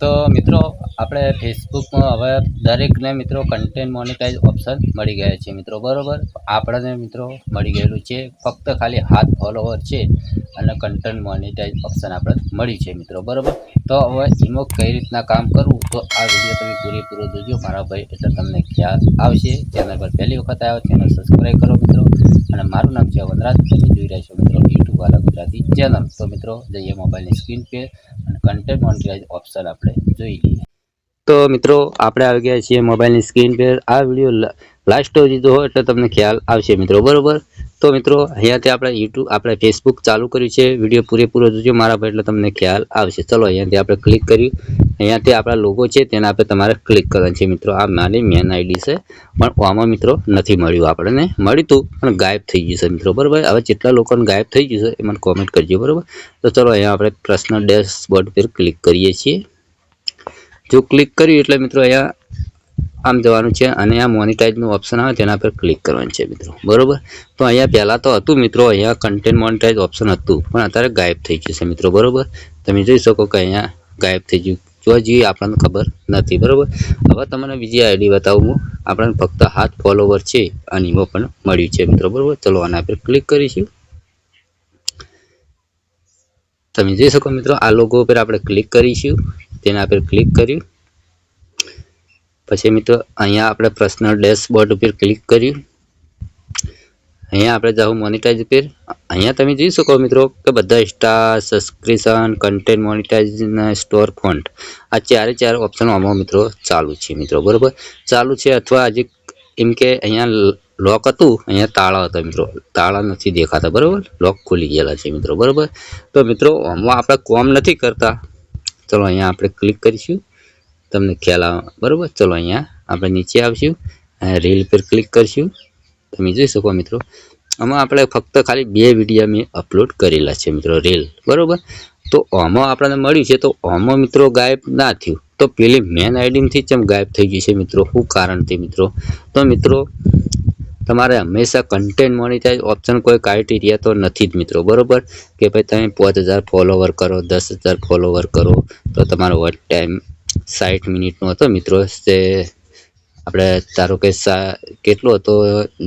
તો મિત્રો, આપણે ફેસબુકમાં હવે દરેકને મિત્રો કન્ટેન્ટ મોનિટાઈઝ ઓપ્શન મળી ગયા છે મિત્રો, બરોબર? આપણને મિત્રો મળી ગયેલું છે, ફક્ત ખાલી હાથ ફોલોવર છે અને કન્ટેન્ટ મોનિટાઈઝ ઓપ્શન આપણે મળી છે મિત્રો, બરાબર? તો હવે એમાં કઈ રીતના કામ કરવું, તો આ વીડિયો તમે પૂરેપૂરો જોજો. મારા ભાઈ એટલે તમને ખ્યાલ આવશે ચેનલ પર પહેલી વખત આવ્યો ચેનલ સબસ્ક્રાઈબ કરો મિત્રો. અને મારું નામ છે વનરાજ, તમે જોઈ રહ્યા છો મિત્રો. YouTube Gujarati channel. તો મિત્રો, જઈએ મોબાઈલની સ્ક્રીન પે અને કન્ટેન્ટ મોનિટરાઇઝ ઓપ્શન આપણે જોઈ લઈએ. તો મિત્રો, આપણે આવી ગયા છીએ મોબાઈલની સ્ક્રીન પર આ વીડિયો લાસ્ટ સુધી જો એટલે તમને ખ્યાલ આવશે મિત્રો, બરોબર? તો મિત્રો, અહીંયાથી આપણે યુટ્યુબ આપણે ફેસબુક ચાલુ કર્યું છે. વીડિયો પૂરેપૂરો જોજો મારા ભાઈ, એટલે તમને ખ્યાલ આવશે. ચલો, અહીંયાથી આપણે ક્લિક કર્યું. અહીંયાથી આપણા લોગો છે, તેના આપણે તમારે ક્લિક કરવાનું છે. મિત્રો, આ મારી મેન આઈડી છે, પણ આમાં મિત્રો નથી મળ્યું આપણને. મળ્યું પણ ગાયબ થઈ ગયું છે. મિત્રો, બરાબર? હવે જેટલા લોકોને ગાયબ થઈ ગયું છે, એ મને કોમેન્ટ કરજો, બરાબર? તો ચલો, અહીંયા આપણે પ્રશ્ન ડેશબોર્ડ પર ક્લિક કરીએ છીએ. જો ક્લિક કર્યું, એટલે મિત્રો, અહીંયા આમ જવાનું છે અને આ મોનિટાઈઝનું ઓપ્શન આવે તેના પર ક્લિક કરવાનું છે મિત્રો. બરોબર? તો અહીંયા પહેલાં તો હતું મિત્રો, અહીંયા કન્ટેન્ટ મોનિટાઈઝ ઓપ્શન હતું, પણ અત્યારે ગાયબ થઈ છે મિત્રો, બરોબર? તમે જોઈ શકો કે અહીંયા ગાયબ થઈ ગયું. જોવા જઈએ આપણને ખબર નથી, બરાબર? હવે તમને બીજી આઈડી બતાવું હું. આપણને ફક્ત હાથ ફોલોવર છે, અને એમાં પણ મળ્યું છે મિત્રો, બરોબર? ચલો, આના પર ક્લિક કરીશું. તમે જોઈ શકો મિત્રો, આ લોગો પર આપણે ક્લિક કરીશું. તેના પર ક્લિક કર્યું. પછી મિત્રો, અહીંયા આપણે પર્સનલ ડેશબોર્ડ ઉપર ક્લિક કર્યું અહીંયા આપણે જાઉં મોનિટાઈઝ ઉપર. અહીંયા તમે જોઈ શકો મિત્રો કે બધા star subscription content monetize store font આ ચારે ચાર ઓપ્શન આમાં મિત્રો ચાલુ છે મિત્રો, બરોબર? ચાલુ છે અથવા હજી એમ કે અહીંયા લોક હતું, અહીંયા તાળા હતા મિત્રો. તાળા નથી દેખાતા, બરાબર? લોક ખુલી ગયેલા છે મિત્રો, બરોબર? તો મિત્રો, આમાં આપણે કોમ નથી કરતા. ચલો અહીંયા આપણે ક્લિક કરીશું. તમને ખ્યાલ આવે. બરાબર? ચલો અહીંયા આપણે નીચે આવશું. રીલ પર ક્લિક કરશું. તમે જોઈ શકો મિત્રો, આમાં આપણે ફક્ત ખાલી બે વીડિયો મેં અપલોડ કરેલા છે મિત્રો રીલ બરાબર? તો આમાં આપણને મળ્યું છે, તો આમાં મિત્રો ગાયબ ના થયું. તો પેલી મેન આઈડીમથી ચમ ગાયબ થઈ ગઈ છે મિત્રો. શું કારણથી મિત્રો? તો મિત્રો, તમારે હંમેશા કન્ટેન્ટ મોનિટાઈઝ ઓપ્શન કોઈ ક્રાઇટેરિયા તો નથી જ મિત્રો. બરાબર? કે ભાઈ તમે પાંચ હજાર ફોલોવર કરો, દસ હજાર ફોલોવર કરો, તો તમારો વોચ ટાઈમ સાઠ મિનિટનો હતો મિત્રો, તે આપણે ધારો કે સા, કેટલો હતો,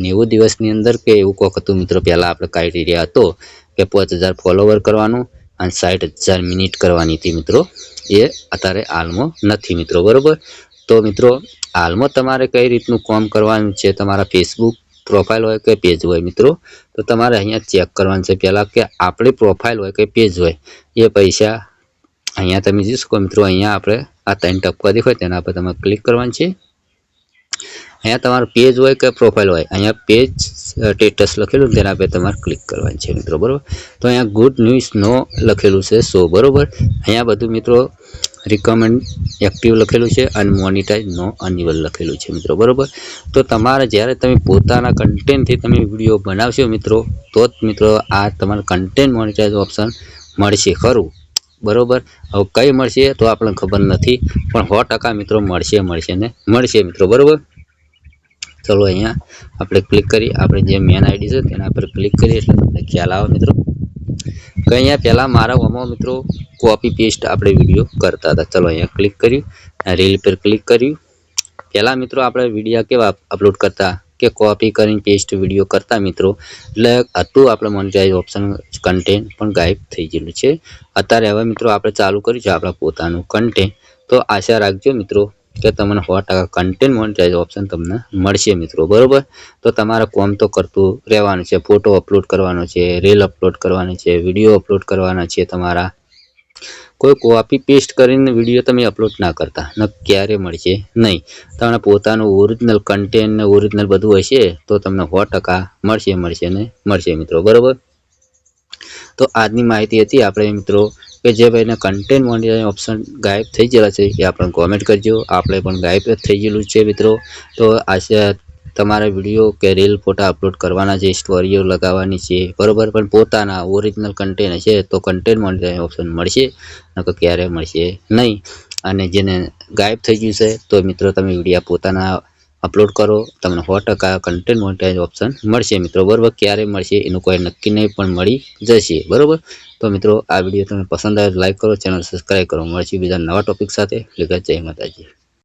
નેવું દિવસની અંદર કે એવું કોક હતું મિત્રો, પહેલાં આપણે ક્રાઇટેરિયા હતો કે પાંચ હજાર ફોલોવર કરવાનું અને સાઠ હજાર મિનિટ કરવાની હતી મિત્રો, એ અત્યારે હાલમાં નથી મિત્રો, બરાબર? તો મિત્રો, હાલમાં તમારે કઈ રીતનું કોમ કરવાનું છે? તમારા ફેસબુક પ્રોફાઇલ હોય કે પેજ હોય મિત્રો, તો તમારે અહીંયા ચેક કરવાનું છે પહેલાં કે આપણી પ્રોફાઇલ હોય કે પેજ હોય, એ પૈસા અહીંયા તમે જોઈ શકો મિત્રો, અહીંયા આપણે આ ત્રણ ટપકા દેખાય તેના પર તમારે ક્લિક કરવાનું છે. અહીંયા તમારું પેજ હોય કે પ્રોફાઇલ હોય, અહીંયા પેજ સ્ટેટસ લખેલું, તેના પર તમારે ક્લિક કરવાનું છે મિત્રો, બરાબર? તો અહીંયા ગુડ ન્યૂઝ નો લખેલું છે, સો બરાબર? અહીંયા બધું મિત્રો રિકમેન્ડ એક્ટિવ લખેલું છે અને મોનિટાઈઝ નો અનિવલ લખેલું છે મિત્રો, બરાબર? તો તમારે જ્યારે તમે પોતાના કન્ટેન્ટથી તમે વીડિયો બનાવશો મિત્રો, તો જ મિત્રો આ તમારે કન્ટેન્ટ મોનિટાઈઝ ઓપ્શન મળશે ખરું. બરોબર? હવે કઈ મળશે તો આપણને ખબર નથી. પણ સો ટકા મિત્રો મળશે મળશે ને? મળશે મિત્રો, બરોબર? ચલો અહીંયા આપણે ક્લિક કરી, આપણે જે મેન આઈડી છે તેના પર ક્લિક કરીએ એટલે તમને ખ્યાલ આવે મિત્રો. કે અહીંયા પહેલાં મારા ઓમાં મિત્રો કોપી પેસ્ટ આપણે વીડિયો કરતા હતા. ચલો અહીંયા ક્લિક કર્યું રીલ પર ક્લિક કર્યું. પહેલાં મિત્રો આપણે વીડિયો કેવા અપલોડ કરતા? કે કોપી કરીને પેસ્ટ વીડિયો કરતા મિત્રો એટલે હતું આપણે મોનિટાઈઝ ઓપ્શન કન્ટેન્ટ પણ ગાયબ થઈ ગયેલું છે. અત્યારે હવે મિત્રો આપણે ચાલુ કર્યું છે આપણા પોતાનું કન્ટેન્ટ તો આશા રાખજો મિત્રો કે તમને સો ટકા કન્ટેન્ટ મોનિટાઈઝ ઓપ્શન તમને મળશે મિત્રો, બરાબર? તો તમારે કોમ તો કરતું રહેવાનું છે ફોટો અપલોડ કરવાનો છે રીલ અપલોડ કરવાની છે વીડિયો અપલોડ કરવાના છે તમારા. કોઈ કોપી પેસ્ટ કરીને વીડિયો તમે અપલોડ ના કરતા. ન ક્યારે મળશે? નહીં. તમને પોતાનું ઓરિજિનલ કન્ટેન્ટ ને ઓરિજિનલ બધું હશે, તો તમને સો ટકા મળશે મળશે ને મળશે મિત્રો. બરાબર? તો આજની માહિતી હતી આપણે મિત્રો કે જે ભાઈને કન્ટેન્ટ મોનિટાઈઝ ઓપ્શન ગાયબ થઈ ગયેલા છે એ આપણે કોમેન્ટ કરજો. આપણે પણ ગાયબ થઈ ગયેલું છે મિત્રો. તો આશા તમારે વીડિયો કે રીલ ફોટા અપલોડ કરવાના છે સ્ટોરીઓ લગાવવાની છે, બરોબર? પણ પોતાના ઓરિજિનલ કન્ટેન્ટ હશે તો કન્ટેન્ટ મોનિટાઈઝ ઓપ્શન મળશે, નકર ક્યારે મળશે નહીં. અને જેને ગાયબ થઈ ગયું છે, તો મિત્રો તમે વિડીયા પોતાના અપલોડ કરો, તમને સો ટકા કન્ટેન્ટ મોનેટાઇઝ ઓપ્શન મળશે મિત્રો, બરાબર? ક્યારે મળશે એનું કોઈ નક્કી નહીં, પણ મળી જશે, બરાબર? તો મિત્રો, આ વીડિયો તમને પસંદ આવે લાઈક કરો ચેનલ સબસ્ક્રાઈબ કરો. મળશે બીજા નવા ટોપિક સાથે. એટલે જય માતાજી.